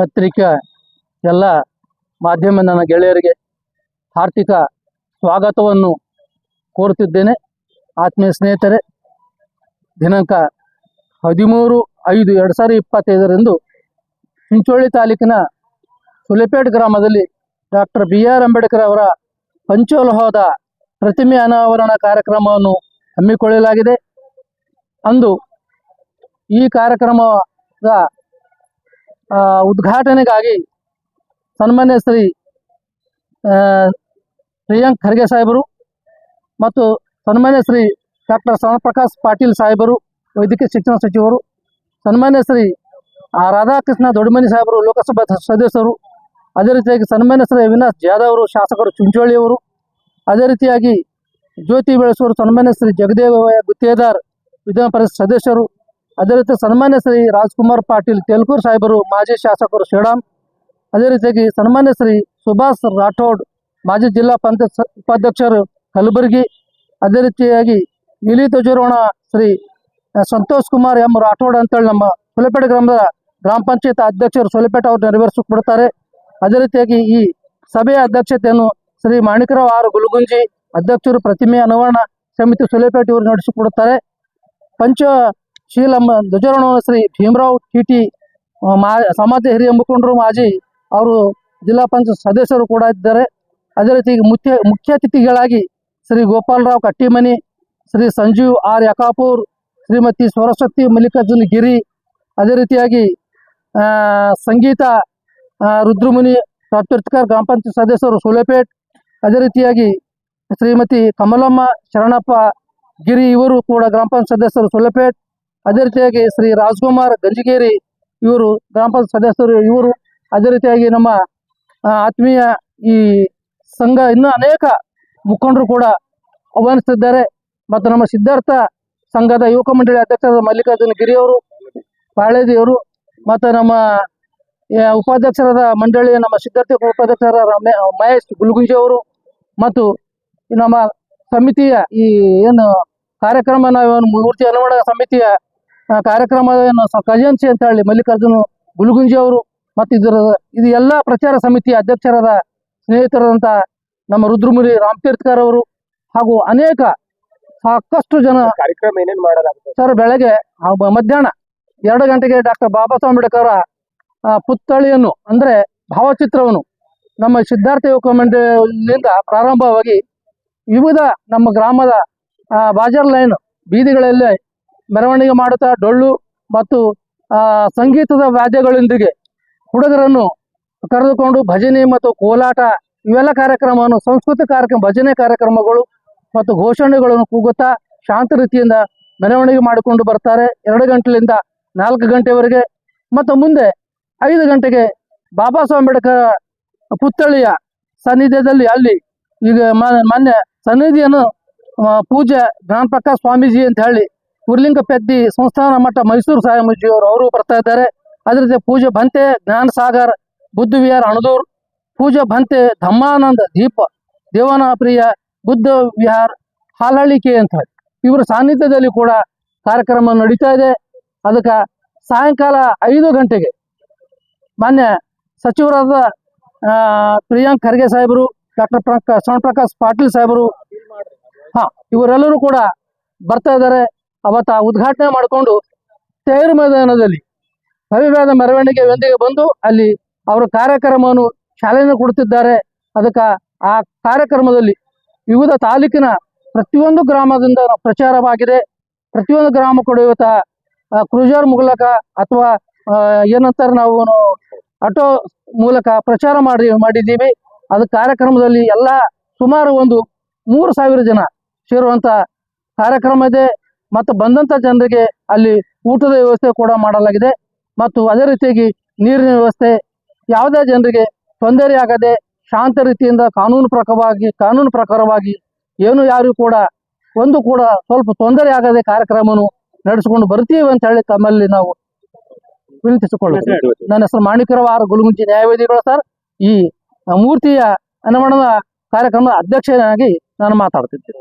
ಪತ್ರಿಕೆ ಎಲ್ಲ ಮಾಧ್ಯಮ ನನ್ನ ಗೆಳೆಯರಿಗೆ ಆರ್ಥಿಕ ಸ್ವಾಗತವನ್ನು ಕೋರುತ್ತಿದ್ದೇನೆ. ಆತ್ಮೀಯ ಸ್ನೇಹಿತರೆ, ದಿನಾಂಕ ಹದಿಮೂರು ಐದು ಎರಡು ಸಾವಿರದ ಇಪ್ಪತ್ತೈದರಂದು ಚಿಂಚೋಳಿ ತಾಲೂಕಿನ ಸುಲೆಪೇಟ್ ಗ್ರಾಮದಲ್ಲಿ ಡಾಕ್ಟರ್ ಬಿ ಆರ್ ಅಂಬೇಡ್ಕರ್ ಅವರ ಪಂಚೋಲೋಹದ ಪ್ರತಿಮೆ ಅನಾವರಣ ಕಾರ್ಯಕ್ರಮವನ್ನು ಹಮ್ಮಿಕೊಳ್ಳಲಾಗಿದೆ. ಅಂದು ಈ ಕಾರ್ಯಕ್ರಮದ ಉದ್ಘಾಟನೆಗಾಗಿ ಸನ್ಮಾನ್ಯ ಶ್ರೀ ಪ್ರಿಯಾಂಕ್ ಖರ್ಗೆ ಸಾಹೇಬರು ಮತ್ತು ಸನ್ಮಾನ್ಯ ಶ್ರೀ ಡಾಕ್ಟರ್ ಪ್ರಕಾಶ್ ಪಾಟೀಲ್ ಸಾಹೇಬರು, ವೈದ್ಯಕೀಯ ಶಿಕ್ಷಣ ಸಚಿವರು, ಸನ್ಮಾನ್ಯ ಶ್ರೀ ರಾಧಾಕೃಷ್ಣ ದೊಡ್ಡಮನಿ ಸಾಹೇಬರು, ಲೋಕಸಭಾ ಸದಸ್ಯರು, ಅದೇ ರೀತಿಯಾಗಿ ಸನ್ಮಾನ್ಯ ಶ್ರೀ ಅವಿನಾಶ್ ಜಾಧವ್ ಅವರು, ಶಾಸಕರು ಚುಂಚೋಳಿಯವರು ಅದೇ ರೀತಿಯಾಗಿ ಜ್ಯೋತಿ ಬೆಳೆಸುವರು ಸನ್ಮಾನ್ಯ ಶ್ರೀ ಜಗದೇವ ಗುತ್ತೇದಾರ್ ವಿಧಾನ ಪರಿಷತ್ ಸದಸ್ಯರು ಅದೇ ರೀತಿ ಸನ್ಮಾನ್ಯ ಶ್ರೀ ರಾಜ್ಕುಮಾರ್ ಪಾಟೀಲ್ ತೆಲ್ಕೂರ್ ಸಾಹೇಬರು, ಮಾಜಿ ಶಾಸಕರು ಶ್ರೀರಾಮ್. ಅದೇ ರೀತಿಯಾಗಿ ಸನ್ಮಾನ್ಯ ಶ್ರೀ ಸುಭಾಷ್ ರಾಠೋಡ್, ಮಾಜಿ ಜಿಲ್ಲಾ ಪಂಚಾಯತ್ ಉಪಾಧ್ಯಕ್ಷರು ಕಲಬುರಗಿ. ಅದೇ ರೀತಿಯಾಗಿ ನೀಲಿ ಧ್ವಜಾರೋಹಣ ಶ್ರೀ ಸಂತೋಷ್ ಕುಮಾರ್ ಎಂ ರಾಠೋಡ್ ಅಂತೇಳಿ ನಮ್ಮ ಸೊಲೆಪೇಟೆ ಗ್ರಾಮದ ಗ್ರಾಮ ಪಂಚಾಯತ್ ಅಧ್ಯಕ್ಷರು ಸೊಲೆಪೇಟೆ ಅವರು ನೆರವೇರಿಸಿಕೊಡ್ತಾರೆ ಅದೇ ರೀತಿಯಾಗಿ ಈ ಸಭೆಯ ಅಧ್ಯಕ್ಷತೆಯನ್ನು ಶ್ರೀ ಮಾಣಿಕರಾವ್ ಆರ್ ಗುಲಗುಂಜಿ, ಅಧ್ಯಕ್ಷರು ಪ್ರತಿಮೆ ಅನಾವರಣ ಸಮಿತಿ ಸೊಲೆಪೇಟೆ ಇವರು ನಡೆಸಿಕೊಡುತ್ತಾರೆ ಪಂಚಶೀಲಮ್ಮ ಧ್ವಜಾರೋಹಣವನ್ನು ಶ್ರೀ ಭೀಮರಾವ್ ಟಿಟಿ ಮಾ ಸಮಾಜ ಹಿರಿಯ ಮುಖಂಡರು ಮಾಜಿ ಅವರು ಜಿಲ್ಲಾ ಪಂಚಾಯತ್ ಸದಸ್ಯರು ಕೂಡ ಇದ್ದಾರೆ. ಅದೇ ರೀತಿ ಮುಖ್ಯ ಮುಖ್ಯ ಅತಿಥಿಗಳಾಗಿ ಶ್ರೀ ಗೋಪಾಲರಾವ್ ಕಟ್ಟಿಮನಿ, ಶ್ರೀ ಸಂಜೀವ್ ಆರ್ ಯಕಾಪೂರ್, ಶ್ರೀಮತಿ ಸರಸ್ವತಿ ಮಲ್ಲಿಕಾರ್ಜುನ್ ಗಿರಿ, ಅದೇ ರೀತಿಯಾಗಿ ಸಂಗೀತ ರುದ್ರಮುನಿ ಪ್ರಾಪ್ತಿರ್ತಿಕರ್ ಗ್ರಾಮ ಪಂಚಾಯತ್ ಸದಸ್ಯರು ಸೋಲೆಪೇಟ್, ಅದೇ ರೀತಿಯಾಗಿ ಶ್ರೀಮತಿ ಕಮಲಮ್ಮ, ಶರಣಪ್ಪ ಗಿರಿ ಇವರು ಕೂಡ ಗ್ರಾಮ ಪಂಚಾಯತ್ ಸದಸ್ಯರು ಸೊಲೆಪೇಟ್ ಅದೇ ರೀತಿಯಾಗಿ ಶ್ರೀ ರಾಜ್ಕುಮಾರ್ ಗಂಜಿಗೇರಿ ಇವರು ಗ್ರಾಮ ಪಂಚಾಯತ್ ಸದಸ್ಯರು ಇವರು ಅದೇ ರೀತಿಯಾಗಿ ನಮ್ಮ ಆತ್ಮೀಯ ಈ ಸಂಘ ಇನ್ನೂ ಅನೇಕ ಮುಖಂಡರು ಕೂಡ ಆಹ್ವಾನಿಸುತ್ತಿದ್ದಾರೆ ಮತ್ತು ನಮ್ಮ ಸಿದ್ಧಾರ್ಥ ಸಂಘದ ಯುವಕ ಮಂಡಳಿ ಅಧ್ಯಕ್ಷರಾದ ಮಲ್ಲಿಕಾರ್ಜುನ ಗಿರಿ ಅವರು ಪಾಳೇದಿಯವರು ಮತ್ತು ನಮ್ಮ ಉಪಾಧ್ಯಕ್ಷರಾದ ಮಂಡಳಿಯ ನಮ್ಮ ಸಿದ್ಧಾರ್ಥ ಉಪಾಧ್ಯಕ್ಷರ ಮಹೇಶ್ ಗುಲ್ಗುಂಜಿ ಅವರು, ಮತ್ತು ನಮ್ಮ ಸಮಿತಿಯ ಈ ಏನು ಕಾರ್ಯಕ್ರಮ ನಾವೇನು ಮೂರ್ತಿ ಅನುಮಾನ ಸಮಿತಿಯ ಆ, ಕಾರ್ಯಕ್ರಮವನ್ನು ಸ- ಅಂತ ಹೇಳಿ ಮಲ್ಲಿಕಾರ್ಜುನ ಗುಲುಗುಂಜಿ ಅವರು ಮತ್ತು ಇದರ ಇದು ಎಲ್ಲ ಪ್ರಚಾರ ಸಮಿತಿಯ ಅಧ್ಯಕ್ಷರಾದ ಸ್ನೇಹಿತರಾದಂಥ ನಮ್ಮ ರುದ್ರಮುರಿ ರಾಮತೀರ್ಥಕರ್ ಅವರು ಹಾಗೂ ಅನೇಕ ಸಾಕಷ್ಟು ಜನ ಕಾರ್ಯಕ್ರಮ ಏನೇನು ಮಾಡಲಾಗುತ್ತೆ ಸರ್ ಬೆಳಗ್ಗೆ ಮಧ್ಯಾಹ್ನ ಎರಡು ಗಂಟೆಗೆ ಡಾಕ್ಟರ್ ಬಾಬಾ ಸಾಹೇಬ್ ಅಂಬೇಡ್ಕರ್ ಪುತ್ಥಳಿಯನ್ನು ಅಂದರೆ ಭಾವಚಿತ್ರವನ್ನು ನಮ್ಮ ಸಿದ್ಧಾರ್ಥ ಯುವಕ ಮಂಡಳಿಯಿಂದ ಪ್ರಾರಂಭವಾಗಿ ವಿವಿಧ ನಮ್ಮ ಗ್ರಾಮದ ಬಾಜಾರ್ ಲೈನ್ ಬೀದಿಗಳಲ್ಲಿ ಮೆರವಣಿಗೆ ಮಾಡುತ್ತಾ ಡೊಳ್ಳು ಮತ್ತು ಸಂಗೀತದ ವಾದ್ಯಗಳೊಂದಿಗೆ ಹುಡುಗರನ್ನು ಕರೆದುಕೊಂಡು ಭಜನೆ ಮತ್ತು ಕೋಲಾಟ ಇವೆಲ್ಲ ಕಾರ್ಯಕ್ರಮವನ್ನು ಸಂಸ್ಕೃತಿ ಕಾರ್ಯಕ್ರಮ, ಭಜನೆ ಕಾರ್ಯಕ್ರಮಗಳು ಮತ್ತು ಘೋಷಣೆಗಳನ್ನು ಕೂಗುತ್ತಾ ಶಾಂತ ರೀತಿಯಿಂದ ಮೆರವಣಿಗೆ ಮಾಡಿಕೊಂಡು ಬರ್ತಾರೆ. ಎರಡು ಗಂಟೆಯಿಂದ ನಾಲ್ಕು ಗಂಟೆವರೆಗೆ ಮತ್ತು ಮುಂದೆ ಐದು ಗಂಟೆಗೆ ಬಾಬಾ ಸಾಹೇಬ್ ಅಂಬೇಡ್ಕರ್ ಪುತ್ಥಳಿಯ ಸನ್ನಿಧ್ಯದಲ್ಲಿ ಅಲ್ಲಿ ಈಗ ಮೊನ್ನೆ ಸನ್ನಿಧಿಯನ್ನು ಪೂಜೆ ಜ್ಞಾನಪ್ರಕಾಶ್ ಸ್ವಾಮೀಜಿ ಅಂತ ಹೇಳಿ ಉರ್ಲಿಂಗ ಪೆದ್ದಿ ಸಂಸ್ಥಾನ ಮಠ ಮೈಸೂರು ಸ್ವಾಮೀಜಿ ಅವರು ಅವರು ಬರ್ತಾ ಇದ್ದಾರೆ. ಅದರ ಜೊತೆ ಪೂಜೆ ಭಂತೆ ಜ್ಞಾನ ಸಾಗರ್ ಬುದ್ಧ ವಿಹಾರ ಅಣದೂರ್ ಪೂಜೆ ಭಂತೆ ಧಮ್ಮಾನಂದ ದೀಪ ದೇವನ ಪ್ರಿಯ ಬುದ್ಧ ವಿಹಾರ್ ಹಾಲಳಿಕೆ ಅಂತ ಹೇಳಿ. ಇವರ ಸಾನ್ನಿಧ್ಯದಲ್ಲಿ ಕೂಡ ಕಾರ್ಯಕ್ರಮ ನಡೀತಾ ಇದೆ. ಅದಕ್ಕೆ ಸಾಯಂಕಾಲ ಐದು ಗಂಟೆಗೆ ಮಾನ್ಯ ಸಚಿವರಾದ ಪ್ರಿಯಾಂಕ್ ಖರ್ಗೆ ಸಾಹೇಬರು, ಡಾಕ್ಟರ್ ಪ್ರಕಾಶ್ ಪ್ರಕಾಶ್ ಪಾಟೀಲ್ ಸಾಹೇಬರು, ಹಾ, ಇವರೆಲ್ಲರೂ ಕೂಡ ಬರ್ತಾ ಇದ್ದಾರೆ. ಅವತ್ತ ಉದ್ಘಾಟನೆ ಮಾಡಿಕೊಂಡು ತೇರು ಮೈದಾನದಲ್ಲಿ ಭವ್ಯವಾದ ಮೆರವಣಿಗೆಯೊಂದಿಗೆ ಬಂದು ಅಲ್ಲಿ ಅವರು ಕಾರ್ಯಕ್ರಮವನ್ನು ಚಾಲನೆ ಕೊಡುತ್ತಿದ್ದಾರೆ. ಅದಕ್ಕೆ ಆ ಕಾರ್ಯಕ್ರಮದಲ್ಲಿ ವಿವಿಧ ತಾಲೂಕಿನ ಪ್ರತಿಯೊಂದು ಗ್ರಾಮದಿಂದ ಪ್ರಚಾರವಾಗಿದೆ. ಪ್ರತಿಯೊಂದು ಗ್ರಾಮ ಕೂಡ ಇವತ್ತ ಕ್ರೂಜರ್ ಮೂಲಕ ಅಥವಾ ಏನಂತಾರೆ ನಾವು ಆಟೋ ಮೂಲಕ ಪ್ರಚಾರ ಮಾಡಿ, ಮಾಡಿದ್ದೀವಿ. ಅದು ಕಾರ್ಯಕ್ರಮದಲ್ಲಿ ಎಲ್ಲ ಸುಮಾರು ಒಂದು ಮೂರು ಸಾವಿರ ಜನ ಸೇರುವಂತ ಕಾರ್ಯಕ್ರಮ ಇದೆ. ಮತ್ತು ಬಂದಂತ ಜನರಿಗೆ ಅಲ್ಲಿ ಊಟದ ವ್ಯವಸ್ಥೆ ಕೂಡ ಮಾಡಲಾಗಿದೆ. ಮತ್ತು ಅದೇ ರೀತಿಯಾಗಿ ನೀರಿನ ವ್ಯವಸ್ಥೆ ಯಾವುದೇ ಜನರಿಗೆ ತೊಂದರೆಯಾಗದೆ ಶಾಂತ ರೀತಿಯಿಂದ ಕಾನೂನು ಪ್ರಕಾರವಾಗಿ ಕಾನೂನು ಪ್ರಕಾರವಾಗಿ ಏನು ಯಾರು ಕೂಡ ಒಂದು ಕೂಡ ಸ್ವಲ್ಪ ತೊಂದರೆ ಆಗದೆ ಕಾರ್ಯಕ್ರಮವನ್ನು ನಡೆಸಿಕೊಂಡು ಬರ್ತೀವಿ ಅಂತ ಹೇಳಿ ತಮ್ಮಲ್ಲಿ ನಾವು ವಿನಂತಿಸಿಕೊಳ್ಳುತ್ತೇವೆ. ನನ್ನ ಹೆಸರು ಮಾಣಿಕರವ ಆರು ಗುಲ್ಗುಂಜಿ ನ್ಯಾಯವೇದಿಗಳು ಸರ್. ಈ ಮೂರ್ತಿಯ ಅನಾವರಣದ ಕಾರ್ಯಕ್ರಮದ ಅಧ್ಯಕ್ಷನಾಗಿ ನಾನು ಮಾತಾಡ್ತಿದ್ದೇನೆ.